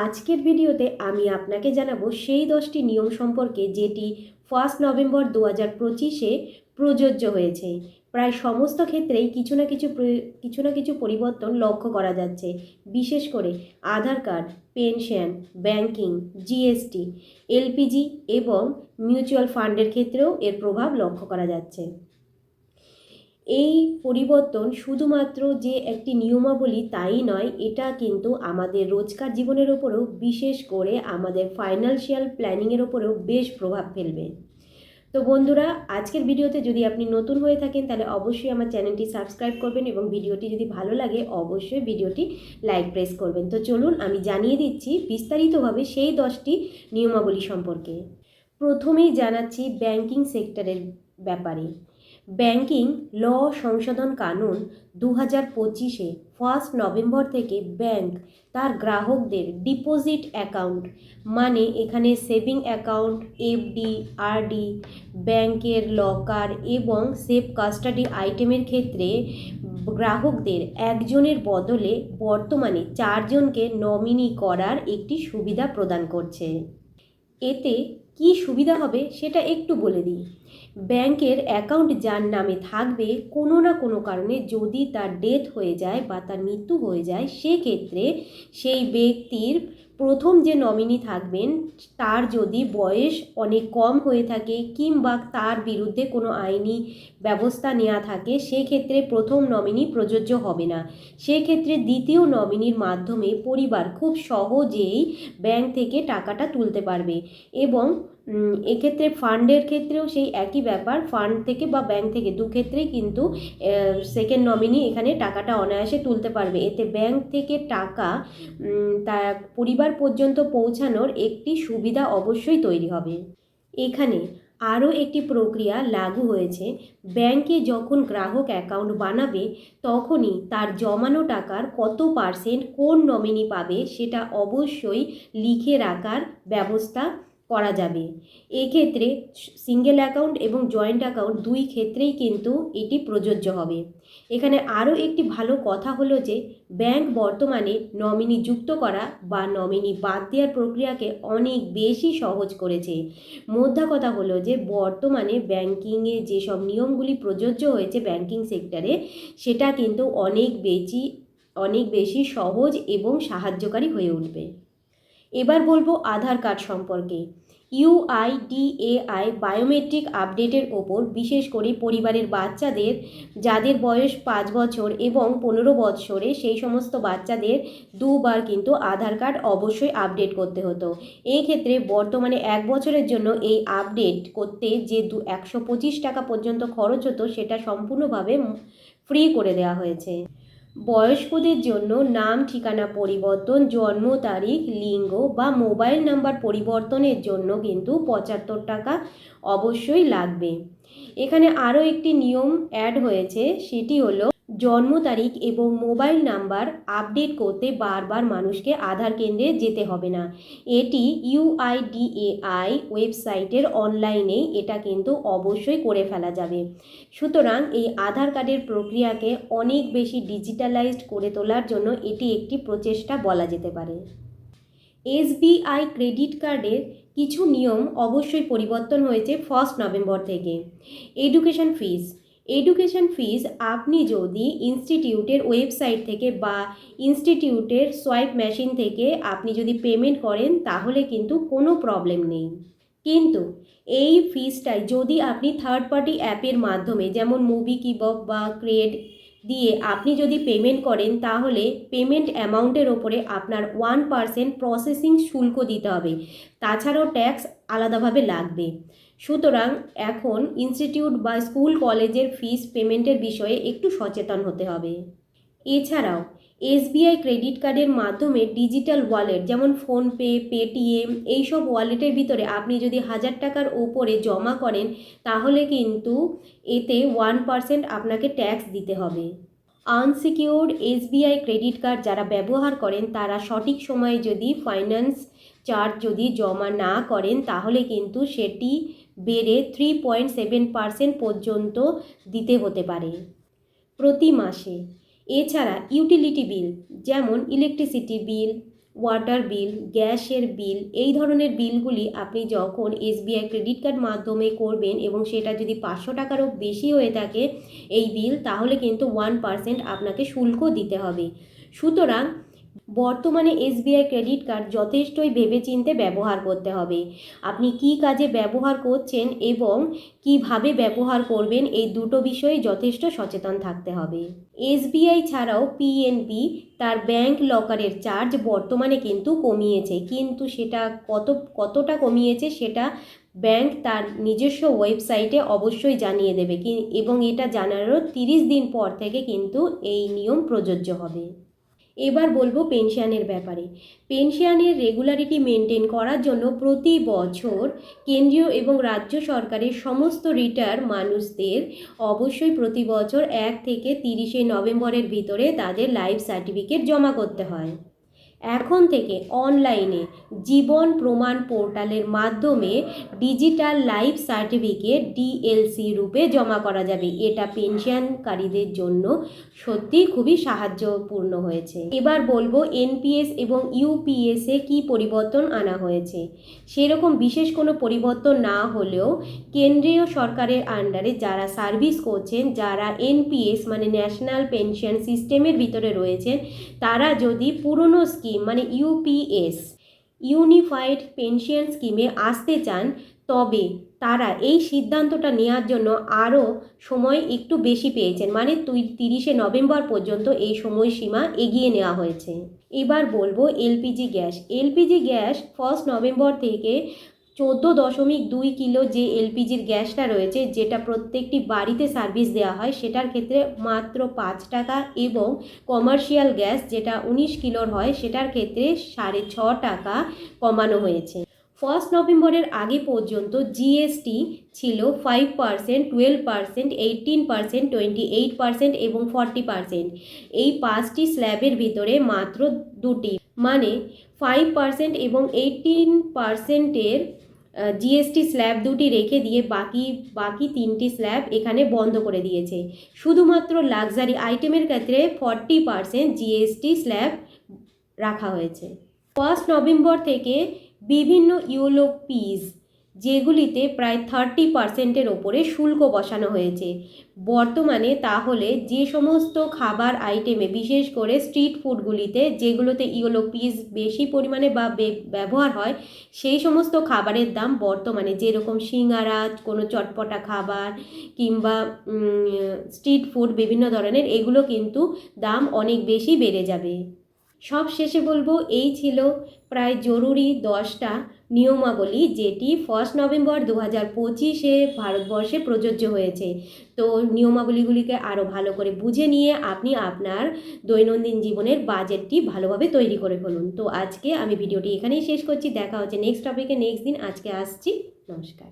আজকের ভিডিওতে আমি আপনাকে জানাব সেই দশটি নিয়ম সম্পর্কে যেটি ফার্স্ট নভেম্বর দু হাজার পঁচিশে প্রযোজ্য হয়েছে। প্রায় সমস্ত ক্ষেত্রেই কিছু না কিছু কিছু না কিছু পরিবর্তন লক্ষ্য করা যাচ্ছে। বিশেষ করে Aadhaar card, pension, banking, GST, LPG এবং মিউচুয়াল ফান্ডের ক্ষেত্রেও এর প্রভাব লক্ষ্য করা যাচ্ছে। এই পরিবর্তন শুধুমাত্র যে একটি নিয়মাবলী তাই নয়, এটা কিন্তু আমাদের রোজকার জীবনের ওপরেও বিশেষ করে আমাদের ফাইন্যান্সিয়াল প্ল্যানিংয়ের ওপরেও বেশ প্রভাব ফেলবে। তো বন্ধুরা, আজকের ভিডিওতে যদি আপনি নতুন হয়ে থাকেন, তাহলে অবশ্যই আমার চ্যানেলটি সাবস্ক্রাইব করবেন এবং ভিডিওটি যদি ভালো লাগে, অবশ্যই ভিডিওটি লাইক প্রেস করবেন। তো চলুন, আমি জানিয়ে দিচ্ছি বিস্তারিতভাবে সেই দশটি নিয়মাবলী সম্পর্কে। প্রথমেই জানাচ্ছি ব্যাংকিং সেক্টরের ব্যাপারে। ব্যাংকিং, ল সংশোধন কানুন দু হাজার পঁচিশে ফার্স্ট নভেম্বর থেকে ব্যাংক তার গ্রাহকদের ডিপোজিট অ্যাকাউন্ট মানে এখানে সেভিং অ্যাকাউন্ট, এফডি, আরডি, ব্যাংকের লকার এবং সেফ কাস্টাডি আইটেমের ক্ষেত্রে গ্রাহকদের একজনের বদলে বর্তমানে চারজনকে নমিনি করার একটি সুবিধা প্রদান করছে। এতে কি সুবিধা হবে সেটা একটু বলে দিই। ব্যাংকের অ্যাকাউন্ট যার নামে থাকবে কোনো না কোনো কারণে যদি তার ডেথ হয়ে যায় বা তার মৃত্যু হয়ে যায়, সেক্ষেত্রে সেই ব্যক্তির প্রথম যে নমিনি থাকবেন, তার যদি বয়স অনেক কম হয়ে থাকে কিংবা তার বিরুদ্ধে কোনো আইনি ব্যবস্থা নেওয়া থাকে, সেক্ষেত্রে প্রথম নমিনি প্রযোজ্য হবে না। সেক্ষেত্রে দ্বিতীয় নমিনির মাধ্যমে পরিবার খুব সহজেই ব্যাংক থেকে টাকাটা তুলতে পারবে এবং এক্ষেত্রে ফান্ডের ক্ষেত্রেও সেই একই ব্যাপার। ফান্ড থেকে বা ব্যাংক থেকে দু ক্ষেত্রেই কিন্তু সেকেন্ড নমিনি এখানে টাকাটা অনায়াসে তুলতে পারবে। এতে ব্যাংক থেকে টাকা উম, তা পরিবার পর্যন্ত পৌঁছানোর একটি সুবিধা অবশ্যই তৈরি হবে। এখানে আরও একটি প্রক্রিয়া লাগু হয়েছে। ব্যাংকে যখন গ্রাহক অ্যাকাউন্ট বানাবে তখনই তার জমানো টাকার কত পার্সেন্ট কোন নমিনি পাবে সেটা অবশ্যই লিখে রাখার ব্যবস্থা করা যাবে। এক্ষেত্রে সিঙ্গেল অ্যাকাউন্ট এবং জয়েন্ট অ্যাকাউন্ট দুই ক্ষেত্রেই কিন্তু এটি প্রযোজ্য হবে। এখানে আরও একটি ভালো কথা হলো যে ব্যাংক বর্তমানে নমিনি যুক্ত করা বা নমিনি বাদ দেওয়ার প্রক্রিয়াকে অনেক বেশি সহজ করেছে। মোদ্দা কথা হলো যে, বর্তমানে ব্যাংকিংয়ে যেসব নিয়মগুলি প্রযোজ্য হয়েছে ব্যাংকিং সেক্টরে সেটা কিন্তু অনেক বেশি অনেক বেশি সহজ এবং সাহায্যকারী হয়ে উঠবে। এবার বলব আধার কার্ড সম্পর্কে। ইউআইডিএআই বায়োমেট্রিক আপডেটের ওপর বিশেষ করে পরিবারের বাচ্চাদের, যাদের বয়স পাঁচ বছর এবং পনেরো বছরে সেই সমস্ত বাচ্চাদের দুবার কিন্তু আধার কার্ড অবশ্যই আপডেট করতে হতো। এই ক্ষেত্রে বর্তমানে এক বছরের জন্য এই আপডেট করতে যে দু একশো পঁচিশ টাকা পর্যন্ত খরচ হতো সেটা সম্পূর্ণভাবে ফ্রি করে দেওয়া হয়েছে। বয়স্কদের জন্য নাম, ঠিকানা পরিবর্তন, জন্ম তারিখ, লিঙ্গ বা মোবাইল নাম্বার পরিবর্তনের জন্য কিন্তু পঁচাত্তর টাকা অবশ্যই লাগবে। এখানে আরও একটি নিয়ম অ্যাড হয়েছে, সেটি হলো জন্ম তারিখ এবং মোবাইল নাম্বার আপডেট করতে বারবার মানুষকে আধার কেন্দ্রে যেতে হবে না। এটি ইউআইডিএআই ওয়েবসাইটের অনলাইনেই এটা কিন্তু অবশ্যই করে ফেলা যাবে। সুতরাং এই আধার কার্ডের প্রক্রিয়াকে অনেক বেশি ডিজিটালাইজড করে তোলার জন্য এটি একটি প্রচেষ্টা বলা যেতে পারে। এসবিআই ক্রেডিট কার্ডের কিছু নিয়ম অবশ্যই পরিবর্তন হয়েছে ফার্স্ট নভেম্বর থেকে। এডুকেশন ফিস এডুকেশন ফিজ আপনি যদি ইনস্টিটিউটের ওয়েবসাইট থেকে বা ইনস্টিটিউটের সোয়াইপ মেশিন থেকে আপনি যদি পেমেন্ট করেন, তাহলে কিন্তু কোনো প্রবলেম নেই। কিন্তু এই ফিসটাই যদি আপনি থার্ড পার্টি অ্যাপের মাধ্যমে, যেমন মুভি কিবক বা ক্রিয়েট দিয়ে আপনি যদি পেমেন্ট করেন, তাহলে পেমেন্ট অ্যামাউন্টের ওপরে আপনার ওয়ান পার্সেন্ট প্রসেসিং শুল্ক দিতে হবে। তাছাড়াও ট্যাক্স আলাদাভাবে লাগবে। সুতরাং এখন ইনস্টিটিউট বা স্কুল কলেজের ফিস পেমেন্টের বিষয়ে একটু সচেতন হতে হবে। এছাড়াও, এসবিআই ক্রেডিট কার্ডের মাধ্যমে ডিজিটাল ওয়ালেট যেমন ফোনপে, পেটিএম এইসব ওয়ালেটের ভিতরে আপনি যদি হাজার টাকার ওপরে জমা করেন, তাহলে কিন্তু এতে ওয়ান পার্সেন্ট আপনাকে ট্যাক্স দিতে হবে। আনসিকিউর্ড এসবিআই ক্রেডিট কার্ড যারা ব্যবহার করেন, তারা সঠিক সময়ে যদি ফাইন্যান্স চার্জ যদি জমা না করেন, তাহলে কিন্তু সেটি বেড়ে থ্রি পয়েন্ট সেভেন পার্সেন্ট পর্যন্ত দিতে হতে পারে। প্রতি মাসে। এছাড়া ইউটিলিটি বিল যেমন ইলেকট্রিসিটি বিল ওয়াটার বিল গ্যাসের বিল এই ধরনের বিলগুলি আপনি যখন এসবিআই ক্রেডিট কার্ড মাধ্যমে করবেন এবং সেটা যদি পাঁচশো টাকারও বেশি হয়ে থাকে এই বিল তাহলে কিন্তু ওয়ান পার্সেন্ট আপনাকে শুল্ক দিতে হবে। সুতরাং বর্তমানে এসবিআই ক্রেডিট কার্ড যথেষ্টই ভেবেচিন্তে ব্যবহার করতে হবে। আপনি কি কাজে ব্যবহার করছেন এবং কীভাবে ব্যবহার করবেন এই দুটো বিষয়ে যথেষ্ট সচেতন থাকতে হবে। এসবিআই ছাড়াও পিএনবি তার ব্যাংক লকারের চার্জ বর্তমানে কিন্তু কমিয়েছে, কিন্তু সেটা কত, কতটা কমিয়েছে সেটা ব্যাংক তার নিজস্ব ওয়েবসাইটে অবশ্যই জানিয়ে দেবে এবং এটা জানারও তিরিশ দিন পর থেকে কিন্তু এই নিয়ম প্রযোজ্য হবে। এবার বলব পেনশনের ব্যাপারে। পেনশনের রেগুলারিটি মেনটেন করার জন্য প্রতি বছর কেন্দ্রীয় এবং রাজ্য সরকারের সমস্ত রিটার মানুষদের অবশ্যই প্রতি বছর এক থেকে তিরিশে নভেম্বরের ভিতরে তাদের লাইফ সার্টিফিকেট জমা করতে হয়। এখন থেকে অনলাইনে জীবন প্রমাণ পোর্টালের মাধ্যমে ডিজিটাল লাইফ সার্টিফিকেট ডিএলসি রূপে জমা করা যাবে। এটা পেনশনকারীদের জন্য সত্যি খুবই সাহায্যপূর্ণ হয়েছে। এবার বলব এনপিএস এবং ইউপিএসে কি পরিবর্তন আনা হয়েছে। সেরকম বিশেষ কোনো পরিবর্তন না হলেও কেন্দ্রীয় সরকারের আন্ডারে যারা সার্ভিস করছেন, যারা এনপিএস মানে ন্যাশনাল পেনশন সিস্টেমের ভিতরে রয়েছেন, তারা যদি পুরনো স্কিম মানে ইউপিএস ইউনিফাইড পেনশন স্কিমে আসতে চান, তবে তারা এই সিদ্ধান্তটা নেওয়ার জন্য আরও সময় একটু বেশি পেয়েছেন। মানে তুই তিরিশে নভেম্বর পর্যন্ত এই সময়সীমা এগিয়ে নেওয়া হয়েছে। এবার বলব LPG gas. LPG gas first November থেকে চোদ্দ দশমিক দুই কিলো যে এলপিজির গ্যাসটা রয়েছে, যেটা প্রত্যেকটি বাড়িতে সার্ভিস দেওয়া হয়, সেটার ক্ষেত্রে মাত্র পাঁচ টাকা এবং কমার্শিয়াল গ্যাস যেটা উনিশ কিলোর হয়, সেটার ক্ষেত্রে সাড়ে ছ টাকা কমানো হয়েছে। ফার্স্ট নভেম্বরের আগে পর্যন্ত জিএসটি ছিল five percent, twelve percent, eighteen percent, twenty eight percent এবং ফর্টি পার্সেন্ট। এই পাঁচটি স্ল্যাবের ভিতরে মাত্র দুটি। মানে ফাইভ পার্সেন্ট এবং এইটিন পার্সেন্টের জিএসটি স্ল্যাব দুটি রেখে দিয়ে বাকি বাকি তিনটি স্ল্যাব এখানে বন্ধ করে দিয়েছে। শুধুমাত্র লাক্সারি আইটেমের ক্ষেত্রে ফর্টি পার্সেন্ট জিএসটি স্ল্যাব রাখা হয়েছে। ফার্স্ট নভেম্বর থেকে বিভিন্ন ইউলো পিস যেগুলিতে প্রায় থার্টি পার্সেন্টের ওপরে শুল্ক বসানো হয়েছে। বর্তমানে তাহলে যে সমস্ত খাবার আইটেমে বিশেষ করে স্ট্রিট ফুডগুলিতে যেগুলোতে ইয়েলো পিস বেশি পরিমাণে বা ব্যবহার হয়, সেই সমস্ত খাবারের দাম বর্তমানে যেরকম সিঙ্গারা, কোনো চটপটা খাবার কিংবা স্ট্রিট ফুড বিভিন্ন ধরনের, এগুলো কিন্তু দাম অনেক বেশি বেড়ে যাবে। সব শেষে বলব এই ছিল প্রায় জরুরি দশটা নিয়মাবলী যেটি ফার্স্ট নভেম্বর দু হাজার পঁচিশে ভারতবর্ষে প্রযোজ্য হয়েছে। তো নিয়মাবলীগুলিকে আরও ভালো করে বুঝে নিয়ে আপনি আপনার দৈনন্দিন জীবনের বাজেটটি ভালোভাবে তৈরি করে ফেলুন। তো আজকে আমি ভিডিওটি এখানেই শেষ করছি। দেখা হচ্ছে নেক্সট টপিকে নেক্সট দিন আজকে আসছি। নমস্কার।